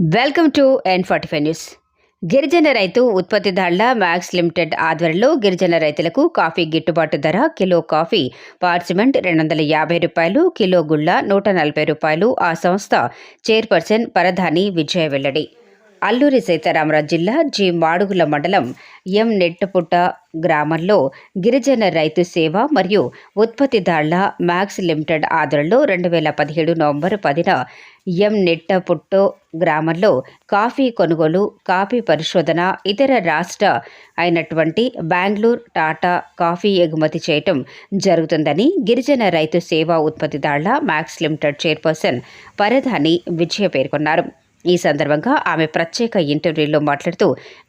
Welcome to N forty five news. గిరిజన రైతు ఉత్పత్తిదారుల మ్యాక్స్ లిమిటెడ్ ఆధ్వర్యంలో గిరిజన రైతులకు కాఫీ గిట్టుబాటు ధర కిలో కాఫీ పార్చిమెంట్ రెండు వందల యాభై రూపాయలు కిలో గుళ్ళ నూట నలభై రూపాయలు. ఆ సంస్థ చైర్పర్సన్ పరధాని విజయ వెల్లడి అల్లూరి సీతారామరాజు జిల్లా జి మాడుగుల మండలం ఎం నెట్టపుట్ట గ్రామంలో గిరిజన రైతు సేవ మరియు ఉత్పత్తిదారుల మ్యాక్స్ లిమిటెడ్ ఆధ్వర్యంలో రెండు వేల పదిహేడు నవంబర్ పదిన ఎం నెట్టపుట్టో గ్రామంలో కాఫీ కొనుగోలు కాఫీ పరిశోధన ఇతర రాష్ట్ర అయినటువంటి బెంగళూరు టాటా కాఫీ ఎగుమతి చేయటం జరుగుతుందని గిరిజన రైతు సేవా ఉత్పత్తిదారుల MACS limited chairperson Paradhani Vijaya పేర్కొన్నారు. ఈ సందర్భంగా ఆమె ప్రత్యేక ఇంటర్వ్యూలో మాట్లాడుతూ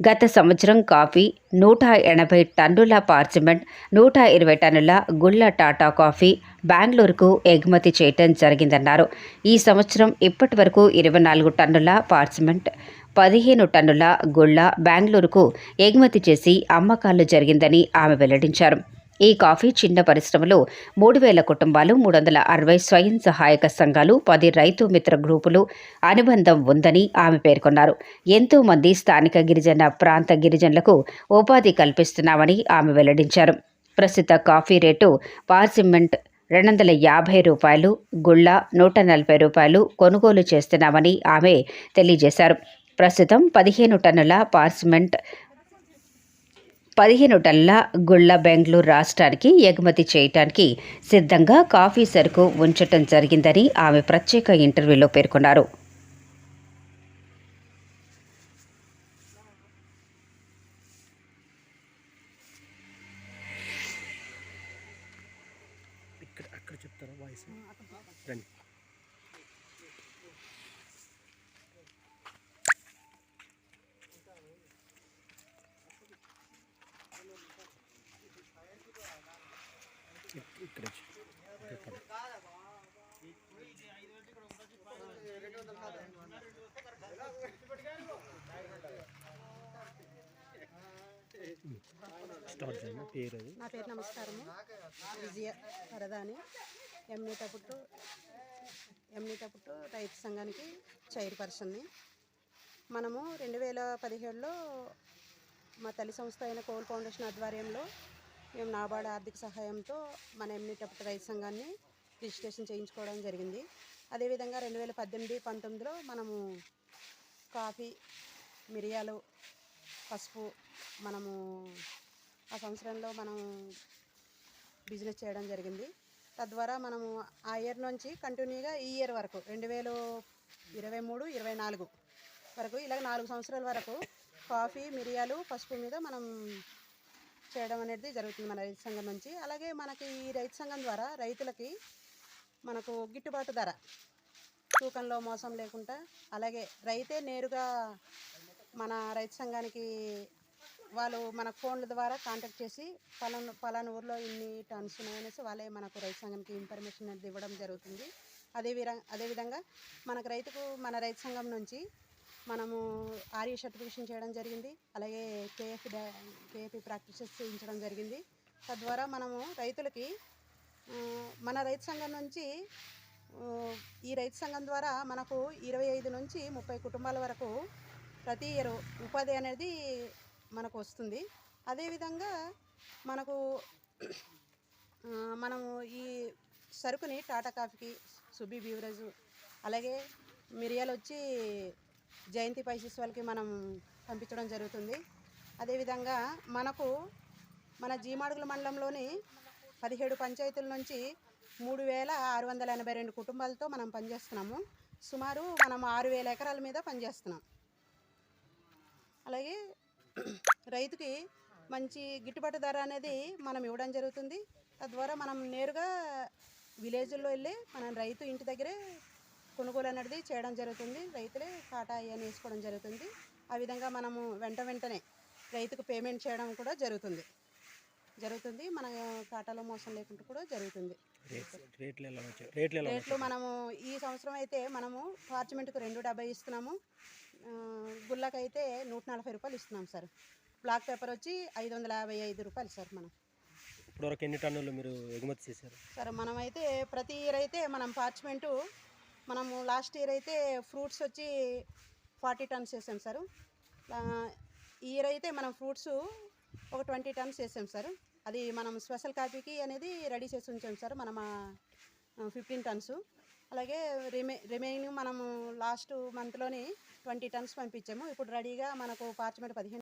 గత సంవత్సరం కాఫీ నూట ఎనభై టన్నుల పార్చిమెంట్ నూట ఇరవై టన్నుల గుళ్ళ టాటా కాఫీ బెంగళూరుకు ఎగుమతి చేయటం జరిగిందన్నారు. ఈ సంవత్సరం ఇప్పటి వరకు ఇరవై నాలుగు టన్నుల పార్చిమెంట్ పదిహేను టన్నుల గుళ్ళ బెంగళూరుకు ఎగుమతి చేసి అమ్మకాలు జరిగిందని ఆమె వెల్లడించారు. ఈ కాఫీ చిన్న పరిశ్రమలో మూడు వేల కుటుంబాలు మూడు వందల అరవై స్వయం సహాయక సంఘాలు పది రైతు మిత్ర గ్రూపులు అనుబంధం ఉందని ఆమె పేర్కొన్నారు. ఎంతో మంది స్థానిక గిరిజన ప్రాంత గిరిజనులకు ఉపాధి కల్పిస్తున్నామని ఆమె వెల్లడించారు. ప్రస్తుత కాఫీ రేటు పార్సిమెంట్ రెండు వందల యాభై రూపాయలు గుళ్ళ నూట నలభై రూపాయలు కొనుగోలు చేస్తున్నామని ఆమె తెలియజేశారు. ప్రస్తుతం పదిహేను టన్నుల పార్సిమెంట్ పదిహేను టన్నుల గుళ్ళ బెంగళూరు రాష్ట్రానికి ఎగుమతి చేయటానికి సిద్ధంగా కాఫీ సరుకు ఉంచటం జరిగిందని ఆమె ప్రత్యేక ఇంటర్వ్యూలో పేర్కొన్నారు. ఇక్కడ అక్కడ చెప్తారా? వాయిస్ రండి ఇక్- ఇక్కడ వచ్చి. ఇక్కడ. స్టార్ట్ చేయండి పేరు నా పేరు నమస్కారము. విజయ వరదాని. ఎంనీట పుట్టు పుట్టు రైతు సంఘానికి చైర్పర్సన్ని. మనము రెండు వేల పదిహేడులో మా తల్లి సంస్థ అయిన కోల్ ఫౌండేషన్ ఆధ్వర్యంలో మేము నాబార్డు ఆర్థిక సహాయంతో మన ఎంనీట రైతు సంఘాన్ని రిజిస్ట్రేషన్ చేయించుకోవడం జరిగింది. అదేవిధంగా రెండు వేల పద్దెనిమిది పంతొమ్మిదిలో మనము కాఫీ మిరియాలు పసుపు మనము ఆ సంవత్సరంలో మనం బిజినెస్ చేయడం జరిగింది. తద్వారా మనము ఆ ఇయర్ నుంచి కంటిన్యూగా ఈ ఇయర్ వరకు రెండు వేలు ఇరవై మూడు ఇరవై నాలుగు వరకు ఇలాగ నాలుగు సంవత్సరాల వరకు కాఫీ మిరియాలు పసుపు మీద మనం చేయడం అనేది జరుగుతుంది మన రైతు సంఘం నుంచి. అలాగే మనకి ఈ రైతు సంఘం ద్వారా రైతులకి మనకు గిట్టుబాటు ధర తూకంలో మోసం లేకుండా అలాగే రైతే నేరుగా మన రైతు సంఘానికి వాళ్ళు మన ఫోన్ల ద్వారా కాంటాక్ట్ చేసి పలాను పలానా ఊర్లో ఇన్ని టన్స్ ఉన్నాయనేసి వాళ్ళే మనకు రైతు సంఘానికి ఇన్ఫర్మేషన్ అనేది ఇవ్వడం జరుగుతుంది. అదే విధంగా అదేవిధంగా మనకు రైతుకు మన రైతు సంఘం నుంచి మనము ఆర్య సర్టిఫికేషన్ చేయడం జరిగింది. అలాగే కేఎఫ్ కేఎఫ్ ప్రాక్టీసెస్ చేయించడం జరిగింది. తద్వారా మనము రైతులకి మన రైతు సంఘం నుంచి ఈ రైతు సంఘం ద్వారా మనకు ఇరవై ఐదు నుంచి ముప్పై కుటుంబాల వరకు ప్రతి ఇయర్ ఉపాధి అనేది మనకు వస్తుంది. అదేవిధంగా మనకు మనము ఈ సరుకుని టాటా కాఫీకి సుబీ బీవరేజ్ అలాగే మిరియాలు వచ్చి జయంతి పైసిస్ వాళ్ళకి మనం పంపించడం జరుగుతుంది. అదేవిధంగా మనకు మన జీమాడుగుల మండలంలోని పదిహేడు పంచాయతీల నుంచి మూడు వేల ఆరు వందల ఎనభై రెండు కుటుంబాలతో మనం పనిచేస్తున్నాము. సుమారు మనం ఆరు వేల ఎకరాల మీద పనిచేస్తున్నాం. అలాగే రైతుకి మంచి గిట్టుబాటు ధర అనేది మనం ఇవ్వడం జరుగుతుంది. తద్వారా మనం నేరుగా విలేజ్లో వెళ్ళి మనం రైతు ఇంటి దగ్గరే కొనుగోలు అనేది చేయడం జరుగుతుంది. రైతులే కాటా అని వేసుకోవడం జరుగుతుంది. ఆ విధంగా మనము వెంట వెంటనే రైతుకు పేమెంట్ చేయడం కూడా జరుగుతుంది. జరుగుతుంది. మన కాటాలో మోసం లేకుండా కూడా జరుగుతుంది. రేట్ రేట్లు మనము ఈ సంవత్సరం అయితే మనము పార్చిమెంట్కు రెండు డెబ్బై ఇస్తున్నాము. గుళ్ళకైతే నూట నలభై రూపాయలు ఇస్తున్నాం సార్. బ్లాక్ పేపర్ వచ్చి ఐదు వందల యాభై ఐదు రూపాయలు సార్ మనం. ఇప్పటివరకు ఎన్ని టన్నులు మీరు ఎగుమతి చేశారు? సరే మనమైతే ప్రతి ఇయర్ అయితే మనం పార్చ్మెంటు మనము లాస్ట్ ఇయర్ అయితే ఫ్రూట్స్ వచ్చి ఫార్టీ టన్స్ వేసాం సార్. ఈ ఇయర్ అయితే మనం ఫ్రూట్స్ ఒక ట్వంటీ టన్స్ వేసాం సార్. అది మనం స్పెషల్ కాపీకి అనేది రెడీ చేసి ఉంచాం సార్ మనం ఫిఫ్టీన్ టన్స్. అలాగే రిమే రిమైనింగ్ మనము లాస్ట్ మంత్లోని ట్వంటీ టన్స్ పంపించాము. ఇప్పుడు రెడీగా మనకు పార్చ్మెంట్ పదిహేను